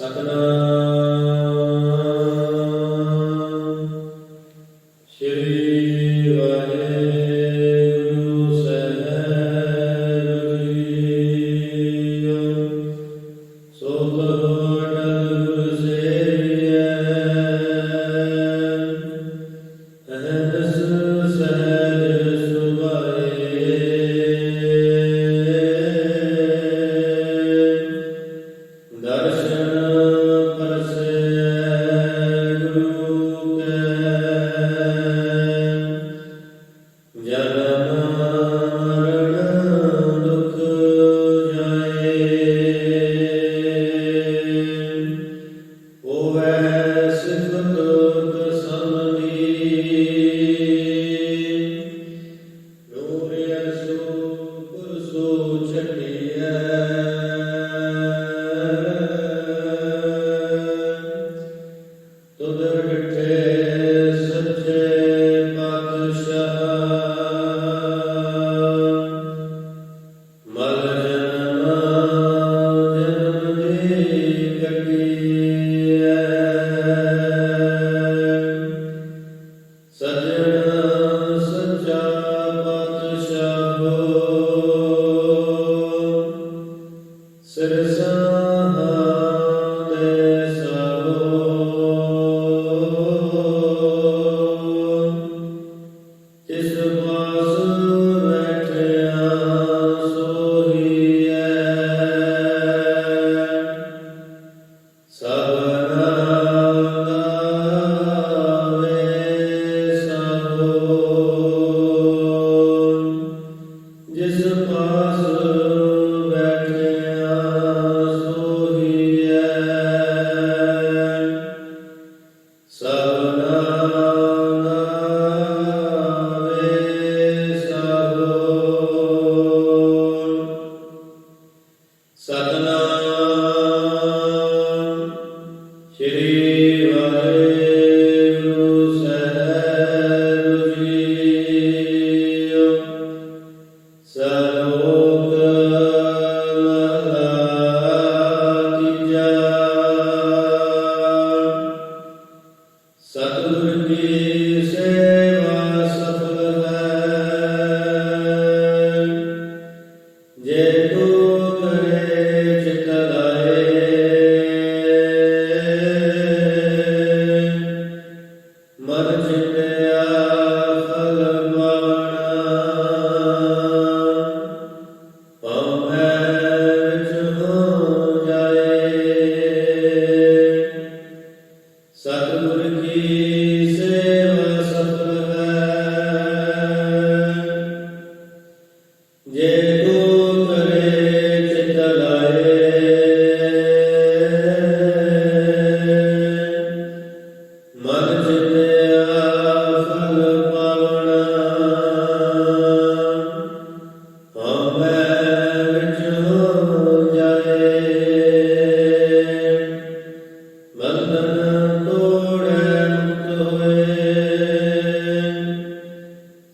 Satnam. Amen. ਸਤਿਗੁਰ ਕੀ ਸੇਵਾ ਸਫਲ ਹੈ। ਜੇ ਤੂੰ ਕਰੇ ਚਿਤ ਲਾਏ ਮਨ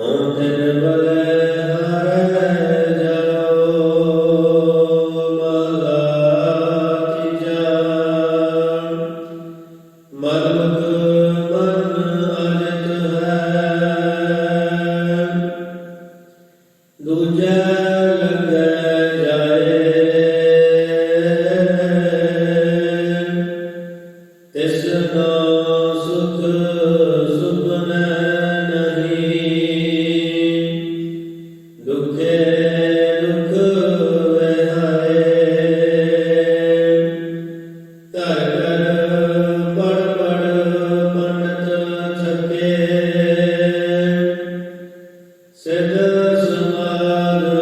Anda i don't Lord.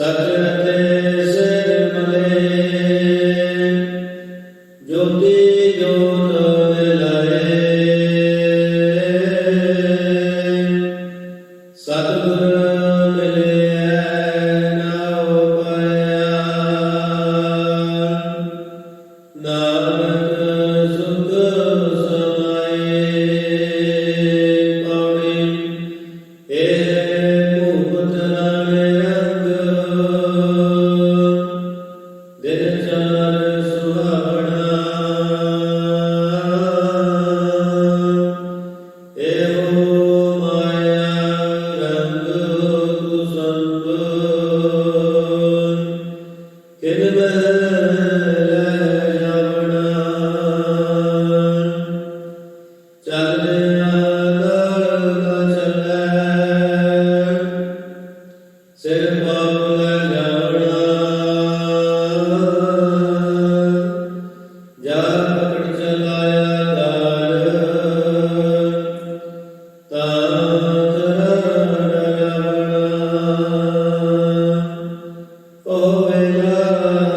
Sir, love.